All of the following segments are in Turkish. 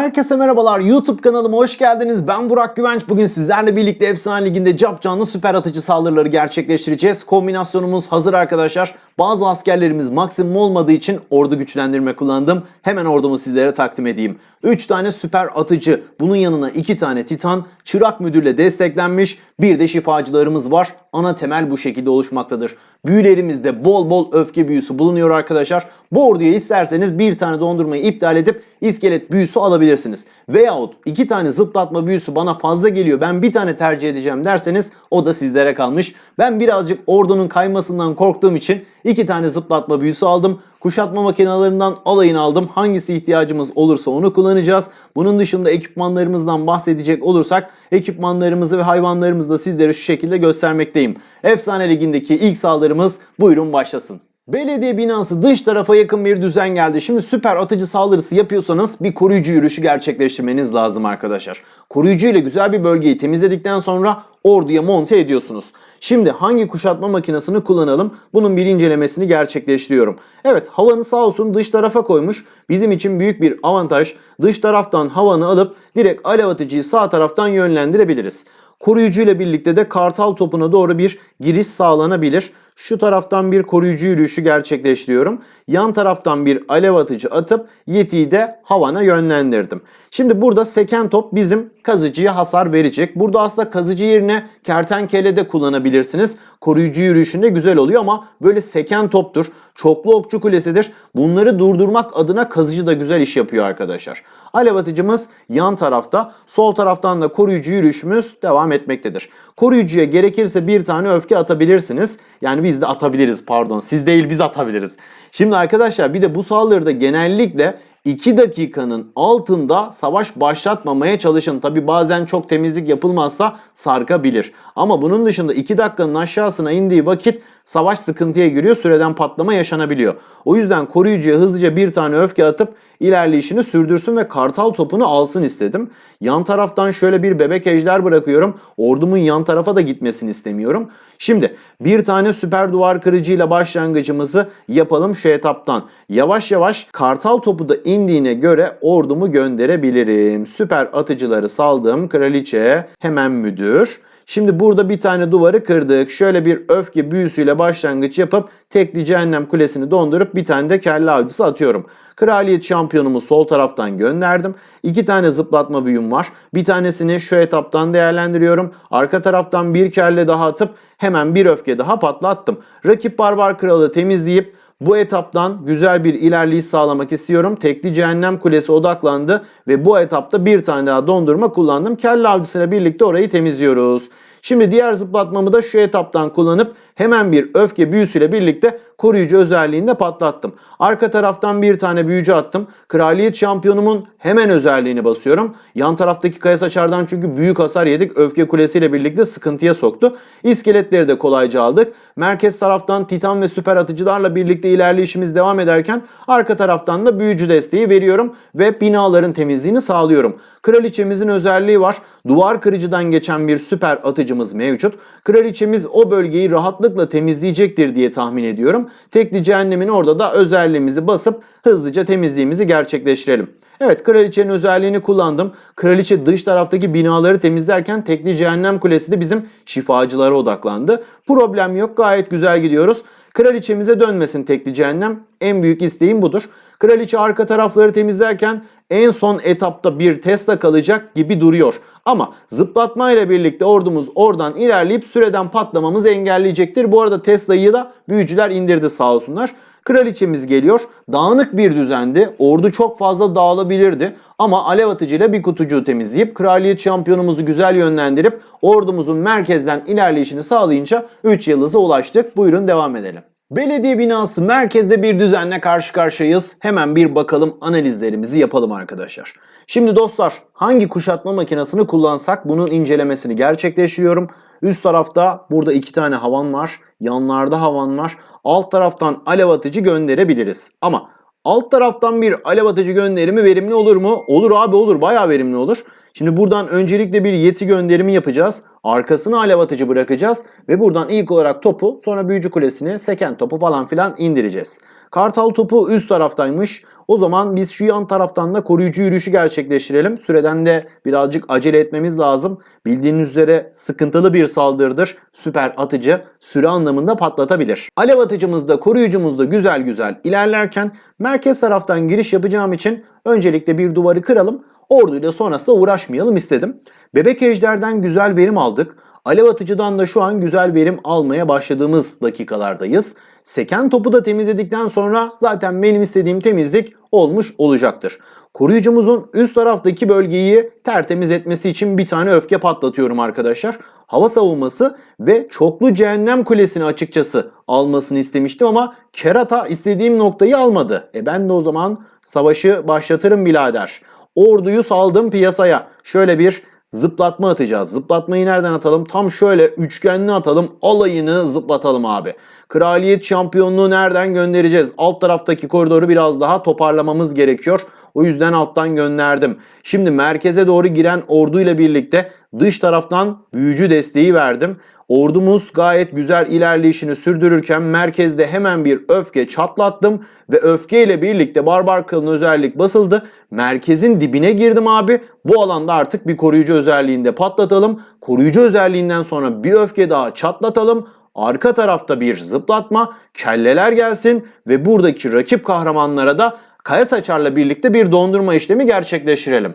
Herkese merhabalar YouTube kanalıma hoş geldiniz. Ben Burak Güvenç. Bugün sizlerle birlikte Efsane Ligi'nde cap canlı süper atıcı saldırıları gerçekleştireceğiz. Kombinasyonumuz hazır arkadaşlar. Bazı askerlerimiz maksimum olmadığı için ordu güçlendirme kullandım. Hemen ordumu sizlere takdim edeyim. 3 tane süper atıcı, bunun yanına 2 tane titan, çırak müdürle desteklenmiş bir de şifacılarımız var. Ana temel bu şekilde oluşmaktadır. Büyülerimizde bol bol öfke büyüsü bulunuyor arkadaşlar. Bu orduya isterseniz bir tane dondurmayı iptal edip iskelet büyüsü alabilirsiniz. Veyahut iki tane zıplatma büyüsü bana fazla geliyor ben bir tane tercih edeceğim derseniz o da sizlere kalmış. Ben birazcık ordunun kaymasından korktuğum için iki tane zıplatma büyüsü aldım. Kuşatma makinalarından alayını aldım. Hangisi ihtiyacımız olursa onu kullanacağız. Bunun dışında ekipmanlarımızdan bahsedecek olursak ekipmanlarımızı ve hayvanlarımızı da sizlere şu şekilde göstermekteyim. Efsane Ligi'ndeki ilk saldırımız buyurun başlasın. Belediye binası dış tarafa yakın bir düzen geldi. Şimdi süper atıcı saldırısı yapıyorsanız bir koruyucu yürüyüşü gerçekleştirmeniz lazım arkadaşlar. Koruyucu ile güzel bir bölgeyi temizledikten sonra orduya monte ediyorsunuz. Şimdi hangi kuşatma makinesini kullanalım? Bunun bir incelemesini gerçekleştiriyorum. Evet havanı sağ olsun dış tarafa koymuş. Bizim için büyük bir avantaj. Dış taraftan havanı alıp direkt alev atıcıyı sağ taraftan yönlendirebiliriz. Koruyucu ile birlikte de kartal topuna doğru bir giriş sağlanabilir. Şu taraftan bir koruyucu yürüyüşü gerçekleştiriyorum. Yan taraftan bir alev atıcı atıp Yeti'yi de havana yönlendirdim. Şimdi burada seken top bizim kazıcıya hasar verecek. Burada aslında kazıcı yerine kertenkele de kullanabilirsiniz. Koruyucu yürüyüşünde güzel oluyor ama böyle seken toptur. Çoklu okçu kulesidir. Bunları durdurmak adına kazıcı da güzel iş yapıyor arkadaşlar. Alev atıcımız yan tarafta. Sol taraftan da koruyucu yürüyüşümüz devam etmektedir. Koruyucuya gerekirse bir tane öfke atabilirsiniz. Yani biz de atabiliriz pardon. Siz değil biz atabiliriz. Şimdi arkadaşlar bir de bu saldırıda genellikle 2 dakikanın altında savaş başlatmamaya çalışın. Tabi bazen çok temizlik yapılmazsa sarkabilir. Ama bunun dışında 2 dakikanın aşağısına indiği vakit savaş sıkıntıya giriyor. Süreden patlama yaşanabiliyor. O yüzden koruyucuya hızlıca bir tane öfke atıp ilerleyişini sürdürsün ve kartal topunu alsın istedim. Yan taraftan şöyle bir bebek ejder bırakıyorum. Ordumun yan tarafa da gitmesini istemiyorum. Şimdi bir tane süper duvar kırıcıyla başlangıcımızı yapalım şu etaptan. Yavaş yavaş kartal topu da indiğine göre ordumu gönderebilirim. Süper atıcıları saldım. Kraliçe hemen müdür. Şimdi burada bir tane duvarı kırdık. Şöyle bir öfke büyüsüyle başlangıç yapıp tekli cehennem kulesini dondurup bir tane de kelle avcısı atıyorum. Kraliyet şampiyonumu sol taraftan gönderdim. İki tane zıplatma büyüm var. Bir tanesini şu etaptan değerlendiriyorum. Arka taraftan bir kelle daha atıp hemen bir öfke daha patlattım. Rakip barbar kralı temizleyip bu etaptan güzel bir ilerleyiş sağlamak istiyorum. Tekli cehennem kulesi odaklandı ve bu etapta bir tane daha dondurma kullandım. Kelle avcısıyla birlikte orayı temizliyoruz. Şimdi diğer zıplatmamı da şu etaptan kullanıp hemen bir öfke büyüsüyle birlikte koruyucu özelliğinde patlattım. Arka taraftan bir tane büyücü attım. Kraliyet şampiyonumun hemen özelliğini basıyorum. Yan taraftaki kaya saçardan çünkü büyük hasar yedik. Öfke kulesiyle birlikte sıkıntıya soktu. İskeletleri de kolayca aldık. Merkez taraftan titan ve süper atıcılarla birlikte ilerleyişimiz devam ederken arka taraftan da büyücü desteği veriyorum ve binaların temizliğini sağlıyorum. Kraliçemizin özelliği var. Duvar kırıcıdan geçen bir süper atıcımız mevcut. Kraliçemiz o bölgeyi rahatlıkla temizleyecektir diye tahmin ediyorum. Tekli cehennemin orada da özelliğimizi basıp hızlıca temizliğimizi gerçekleştirelim. Evet kraliçenin özelliğini kullandım. Kraliçe dış taraftaki binaları temizlerken tekli cehennem kulesi de bizim şifacılara odaklandı. Problem yok gayet güzel gidiyoruz. Kraliçemize dönmesin tekli cehennem. En büyük isteğim budur. Kraliçe arka tarafları temizlerken en son etapta bir Tesla kalacak gibi duruyor. Ama zıplatma ile birlikte ordumuz oradan ilerleyip süreden patlamamızı engelleyecektir. Bu arada Tesla'yı da büyücüler indirdi sağ olsunlar. Kraliçemiz geliyor. Dağınık bir düzendi. Ordu çok fazla dağılabilirdi. Ama alev atıcıyla bir kutucuğu temizleyip kraliyet şampiyonumuzu güzel yönlendirip ordumuzun merkezden ilerleyişini sağlayınca 3 yıldıza ulaştık. Buyurun devam edelim. Belediye binası merkezde bir düzenle karşı karşıyayız. Hemen bir bakalım analizlerimizi yapalım arkadaşlar. Şimdi dostlar hangi kuşatma makinesini kullansak bunun incelemesini gerçekleştiriyorum. Üst tarafta burada iki tane havan var. Yanlarda havan var. Alt taraftan alev atıcı gönderebiliriz. Ama alt taraftan bir alev atıcı gönderimi verimli olur mu? Olur abi olur bayağı verimli olur. Şimdi buradan öncelikle bir yeti gönderimi yapacağız. Arkasına alev atıcı bırakacağız. Ve buradan ilk olarak topu sonra büyücü kulesini seken topu falan filan indireceğiz. Kartal topu üst taraftaymış. O zaman biz şu yan taraftan da koruyucu yürüyüşü gerçekleştirelim. Süreden de birazcık acele etmemiz lazım. Bildiğiniz üzere sıkıntılı bir saldırıdır. Süper atıcı süre anlamında patlatabilir. Alev atıcımız da koruyucumuz da güzel güzel ilerlerken merkez taraftan giriş yapacağım için öncelikle bir duvarı kıralım. Orduyla sonrasında uğraşmayalım istedim. Bebek ejderden güzel verim aldık. Alev atıcıdan da şu an güzel verim almaya başladığımız dakikalardayız. Seken topu da temizledikten sonra zaten benim istediğim temizlik olmuş olacaktır. Koruyucumuzun üst taraftaki bölgeyi tertemiz etmesi için bir tane öfke patlatıyorum arkadaşlar. Hava savunması ve çoklu cehennem kulesini açıkçası almasını istemiştim ama kerata istediğim noktayı almadı. E ben de o zaman savaşı başlatırım birader. Orduyu saldım piyasaya. Şöyle bir zıplatma atacağız. Zıplatmayı nereden atalım? Tam şöyle üçgenli atalım. Alayını zıplatalım abi. Kraliyet şampiyonluğu nereden göndereceğiz? Alt taraftaki koridoru biraz daha toparlamamız gerekiyor. O yüzden alttan gönderdim. Şimdi merkeze doğru giren orduyla birlikte dış taraftan büyücü desteği verdim. Ordumuz gayet güzel ilerleyişini sürdürürken merkezde hemen bir öfke çatlattım ve öfkeyle birlikte barbar kılın özellik basıldı. Merkezin dibine girdim abi. Bu alanda artık bir koruyucu özelliğinde patlatalım. Koruyucu özelliğinden sonra bir öfke daha çatlatalım. Arka tarafta bir zıplatma, kelleler gelsin ve buradaki rakip kahramanlara da kaya saçarla birlikte bir dondurma işlemi gerçekleştirelim.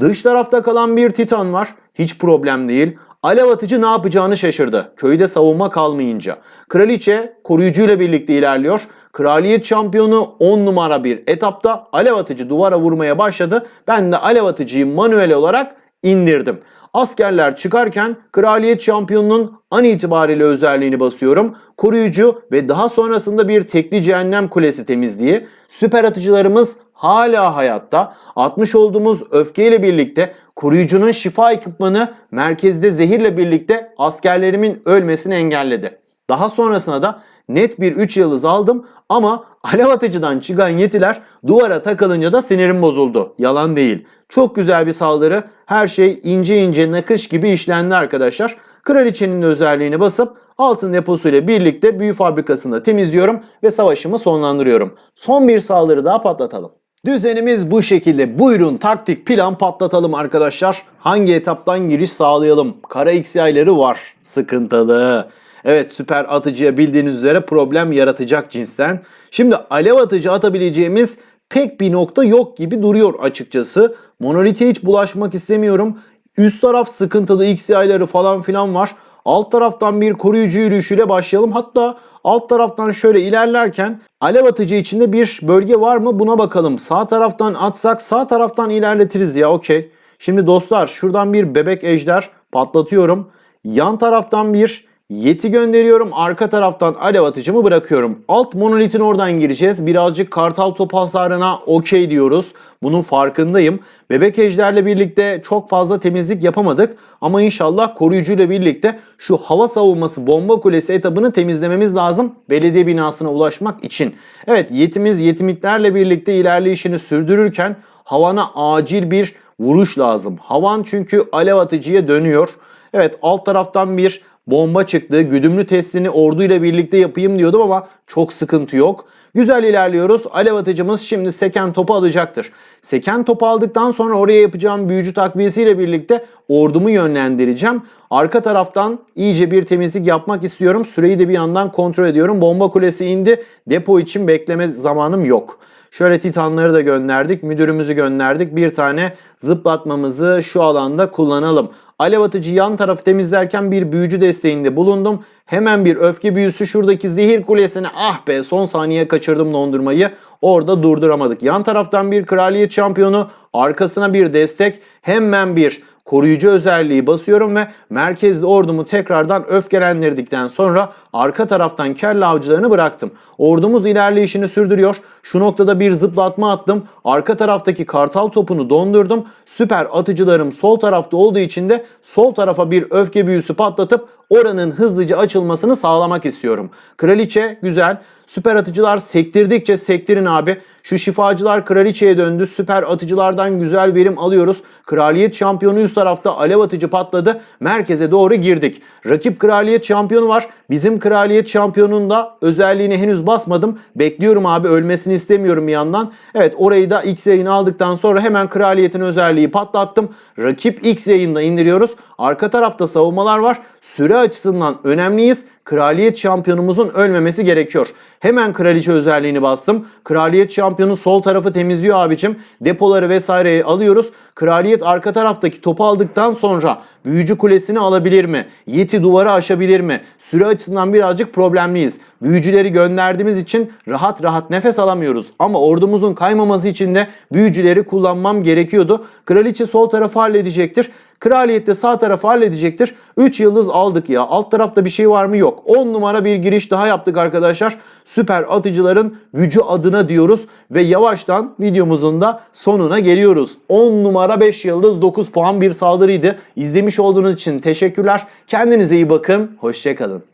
Dış tarafta kalan bir titan var. Hiç problem değil. Alev atıcı ne yapacağını şaşırdı. Köyde savunma kalmayınca. Kraliçe koruyucuyla birlikte ilerliyor. Kraliyet şampiyonu 10 numara bir etapta alev atıcı duvara vurmaya başladı. Ben de alev atıcıyı manuel olarak indirdim. Askerler çıkarken kraliyet şampiyonunun an itibariyle özelliğini basıyorum. Koruyucu ve daha sonrasında bir tekli cehennem kulesi temizliği. Süper atıcılarımız hala hayatta. Atmış olduğumuz öfkeyle birlikte koruyucunun şifa ekipmanı merkezde zehirle birlikte askerlerimin ölmesini engelledi. Daha sonrasında da net bir 3 yıldız aldım ama alev atıcıdan çıkan yetiler duvara takılınca da sinirim bozuldu. Yalan değil. Çok güzel bir saldırı. Her şey ince ince nakış gibi işlendi arkadaşlar. Kraliçenin özelliğini basıp altın deposuyla birlikte büyü fabrikasında temizliyorum ve savaşımı sonlandırıyorum. Son bir saldırı daha patlatalım. Düzenimiz bu şekilde. Buyurun taktik plan patlatalım arkadaşlar. Hangi etaptan giriş sağlayalım? Kara X yayları var. Sıkıntılı. Evet süper atıcıya bildiğiniz üzere problem yaratacak cinsten. Şimdi alev atıcı atabileceğimiz pek bir nokta yok gibi duruyor açıkçası. Monolite hiç bulaşmak istemiyorum. Üst taraf sıkıntılı X yayları falan filan var. Alt taraftan bir koruyucu yürüyüşüyle başlayalım. Hatta alt taraftan şöyle ilerlerken alev atıcı içinde bir bölge var mı buna bakalım. Sağ taraftan atsak sağ taraftan ilerletiriz ya okey. Şimdi dostlar şuradan bir bebek ejder patlatıyorum. Yan taraftan bir Yeti gönderiyorum. Arka taraftan alev atıcımı bırakıyorum. Alt monolitin oradan gireceğiz. Birazcık kartal top hasarına okey diyoruz. Bunun farkındayım. Bebek ejderle birlikte çok fazla temizlik yapamadık. Ama inşallah koruyucuyla birlikte şu hava savunması bomba kulesi etabını temizlememiz lazım. Belediye binasına ulaşmak için. Evet yetimiz yetimliklerle birlikte ilerleyişini sürdürürken havana acil bir vuruş lazım. Havan çünkü alev atıcıya dönüyor. Evet alt taraftan bir bomba çıktı. Güdümlü testini orduyla birlikte yapayım diyordum ama çok sıkıntı yok. Güzel ilerliyoruz. Alev atıcımız şimdi seken topu alacaktır. Seken topu aldıktan sonra oraya yapacağım büyücü takviyesiyle birlikte ordumu yönlendireceğim. Arka taraftan iyice bir temizlik yapmak istiyorum. Süreyi de bir yandan kontrol ediyorum. Bomba kulesi indi. Depo için bekleme zamanım yok. Şöyle titanları da gönderdik. Müdürümüzü gönderdik. Bir tane zıplatmamızı şu alanda kullanalım. Alev atıcı yan tarafı temizlerken bir büyücü desteğinde bulundum. Hemen bir öfke büyüsü şuradaki zehir kulesine ah be son saniye kaçırdım dondurmayı. Orada durduramadık. Yan taraftan bir kraliyet şampiyonu arkasına bir destek hemen bir koruyucu özelliği basıyorum ve merkezli ordumu tekrardan öfkelendirdikten sonra arka taraftan kelle avcılarını bıraktım. Ordumuz ilerleyişini sürdürüyor. Şu noktada bir zıplatma attım. Arka taraftaki kartal topunu dondurdum. Süper atıcılarım sol tarafta olduğu için de sol tarafa bir öfke büyüsü patlatıp oranın hızlıca açılmasını sağlamak istiyorum. Kraliçe güzel. Süper atıcılar sektirdikçe sektirin abi. Şu şifacılar kraliçeye döndü. Süper atıcılardan güzel verim alıyoruz. Kraliyet şampiyonu üst tarafta alev atıcı patladı. Merkeze doğru girdik. Rakip kraliyet şampiyonu var. Bizim kraliyet şampiyonun da özelliğini henüz basmadım. Bekliyorum abi ölmesini istemiyorum bir yandan. Evet orayı da X yayını aldıktan sonra hemen kraliyetin özelliği patlattım. Rakip X yayında indiriyoruz. Arka tarafta savunmalar var. Süre açısından önemliyiz. Kraliyet şampiyonumuzun ölmemesi gerekiyor. Hemen kraliçe özelliğini bastım. Kraliyet şampiyonu sol tarafı temizliyor abicim. Depoları vesaireyi alıyoruz. Kraliyet arka taraftaki topu aldıktan sonra büyücü kulesini alabilir mi? Yeti duvarı aşabilir mi? Süre açısından birazcık problemliyiz. Büyücüleri gönderdiğimiz için rahat rahat nefes alamıyoruz. Ama ordumuzun kaymaması için de büyücüleri kullanmam gerekiyordu. Kraliçe sol tarafı halledecektir. Kraliyet de sağ tarafı halledecektir. 3 yıldız aldık ya. Alt tarafta bir şey var mı? Yok. 10 numara bir giriş daha yaptık arkadaşlar. Süper atıcıların gücü adına diyoruz. Ve yavaştan videomuzun da sonuna geliyoruz. 10 numara 5 yıldız 9 puan bir saldırıydı. İzlemiş olduğunuz için teşekkürler. Kendinize iyi bakın. Hoşçakalın.